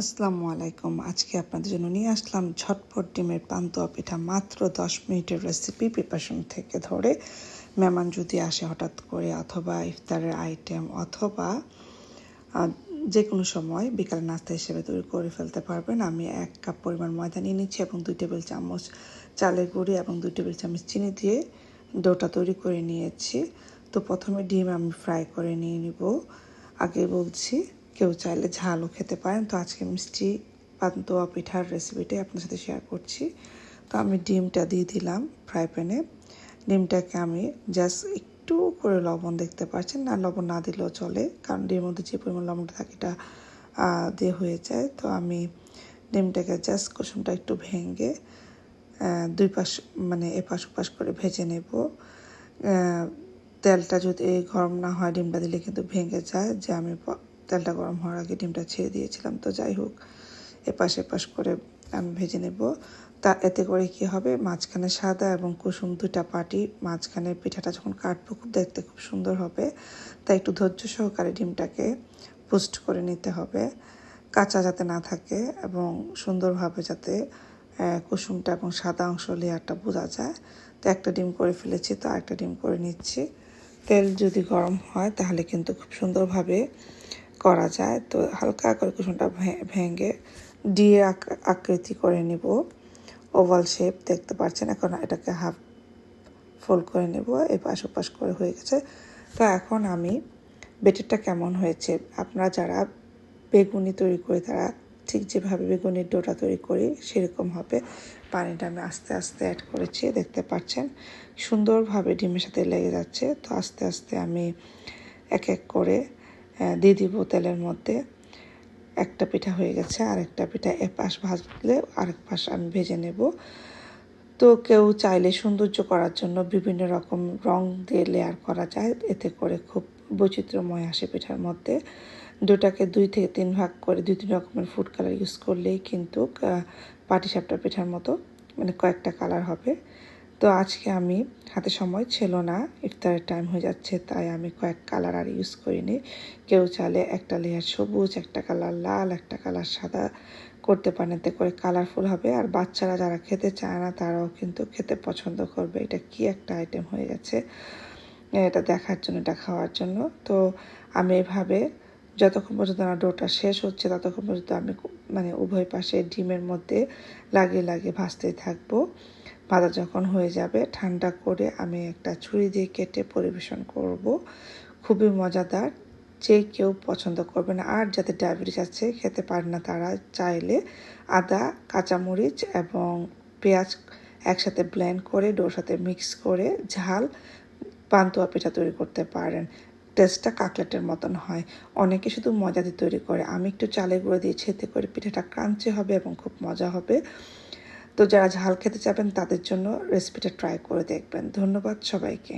আসসালামু আলাইকুম। আজকে আপনাদের জন্য নিয়ে আসলাম ঝটপট ডিমের পান্তুয়া পিঠা মাত্র দশ মিনিটের রেসিপি প্রিপারেশন থেকে ধরে মেহমান যদি আসে হঠাৎ করে অথবা ইফতারের আইটেম অথবা যে কোনো সময় বিকাল নাস্তা হিসেবে তৈরি করে ফেলতে পারবেন। আমি এক কাপ পরিমাণ ময়দা নিয়ে নিচ্ছি এবং দুই টেবিল চামচ চালের গুঁড়ি এবং দুই টেবিল চামচ চিনি দিয়ে ডোটা তৈরি করে নিয়েছি। তো প্রথমে ডিম আমি ফ্রাই করে নিয়ে নিব। আগে বলছি কেউ চাইলে ঝালও খেতে পারেন। তো আজকে মিষ্টি, পান্তোয়া পিঠার রেসিপিটাই আপনার সাথে শেয়ার করছি। তো আমি ডিমটা দিয়ে দিলাম ফ্রাই প্যানে ডিমটাকে আমি জাস্ট একটু করে লবণ দেখতে পাচ্ছেন। না লবণ না দিলেও চলে, কারণ ডিমের মধ্যে যে পরিমাণ লবণটা থাকে এটা দিয়ে হয়ে যায়। তো আমি ডিমটাকে জাস্ট কুসুমটা একটু ভেঙে দুই পাশ মানে এপাশ ওপাশ করে ভেজে নেব। তেলটা যদি গরম না হয়, ডিমটা দিলে কিন্তু ভেঙে যায়। যে আমি তেলটা গরম হওয়ার আগে ডিমটা ছেড়ে দিয়েছিলাম। তো যাই হোক, এপাশ এপাশ করে আমি ভেজে নেব। তা এতে করে কি হবে? মাঝখানে সাদা এবং কুসুম দুটা পাটি মাঝখানে পিঠাটা যখন কাটবো, খুব দেখতে খুব সুন্দর হবে। তাই একটু ধৈর্য সহকারে ডিমটাকে পোস্ট করে নিতে হবে, কাঁচা যাতে না থাকে এবং সুন্দরভাবে যাতে কুসুমটা এবং সাদা অংশ লেয়ারটা বোঝা যায়। তো একটা ডিম করে ফেলেছি, তো আরেকটা ডিম করে নিচ্ছি। তেল যদি গরম হয়, তাহলে কিন্তু খুব সুন্দরভাবে করা যায়, তো হালকা করে কুসুমটা ভেঙে আক- আকৃতি করে নিব। ওভাল শেপ দেখতে পাচ্ছেন, এখন এটাকে হাফ ফোল্ড করে নেব, এপাশ ওপাশ করে হয়ে গেছে। তো এখন আমি বেটারটা কেমন হয়েছে, আপনারা যারা বেগুনি তৈরি করে, তারা ঠিক যেভাবে বেগুনির ডোটা তৈরি করি, সেরকম হবে। পানিটা আমি আস্তে আস্তে অ্যাড করেছি, দেখতে পাচ্ছেন। সুন্দরভাবে ডিমের সাথে লেগে যাচ্ছে, তো আস্তে আস্তে আমি এক এক করে দিয়ে দিব তেলের মধ্যে। একটা পিঠা হয়ে গেছে আর একটা পিঠা এ পাশ ভাজলে আরেক পাশ আমি ভেজে নেব। তো কেউ চাইলে সৌন্দর্য করার জন্য বিভিন্ন রকম রং দিয়ে লেয়ার করা যায়, এতে করে খুব বৈচিত্র্যময় আসে পিঠার মধ্যে। দুটাকে দুই থেকে তিন ভাগ করে দুই, তিন রকমের ফুড কালার ইউজ করলেই কিন্তু পাটিসাপটা পিঠার মতো মানে কয়েকটা কালার হবে। তো আজকে আমি হাতে সময় ছিল না, ইফতারের টাইম হয়ে যাচ্ছে, তাই আমি কয়েক কালার আর ইউজ করিনি। কেউ চালে একটা লেয়ার সবুজ, একটা কালার লাল, একটা কালার সাদা করতে পারেন, এতে করে কালারফুল হবে। আর বাচ্চারা যারা খেতে চায় না, তারাও কিন্তু খেতে পছন্দ করবে। এটা কি একটা আইটেম হয়ে গেছে, এটা দেখার জন্য, এটা খাওয়ার জন্য। তো আমি এভাবে যতক্ষণ পর্যন্ত না ডোটা শেষ হচ্ছে, ততক্ষণ পর্যন্ত আমি মানে উভয় পাশে ডিমের মধ্যে লাগিয়ে লাগিয়ে ভাজতেই থাকব। ভাজা যখন হয়ে যাবে, ঠান্ডা করে আমি একটা ছুরি দিয়ে কেটে পরিবেশন করব। খুবই মজাদার। যে কেউ পছন্দ করবে না। আর যাদের ডায়াবেটিস আছে, খেতে পারে না তারা চাইলে আদা, কাঁচামরিচ এবং পেঁয়াজ একসাথে ব্লেন্ড করে ডোর সাথে মিক্স করে ঝাল, পান্তুয়া পিঠা তৈরি করতে পারেন। টেস্টটা কাকলেটের মতন হয়। অনেকে শুধু মজা দিয়ে তৈরি করে। আমি একটু চালের গুঁড়ো দিয়েছি এতে করে পিঠাটা ক্রাঞ্চি হবে এবং খুব মজা হবে। তো যারা ঝাল খেতে চাবেন তাদের জন্য রেসিপিটা ট্রাই করে দেখবেন। ধন্যবাদ সবাইকে।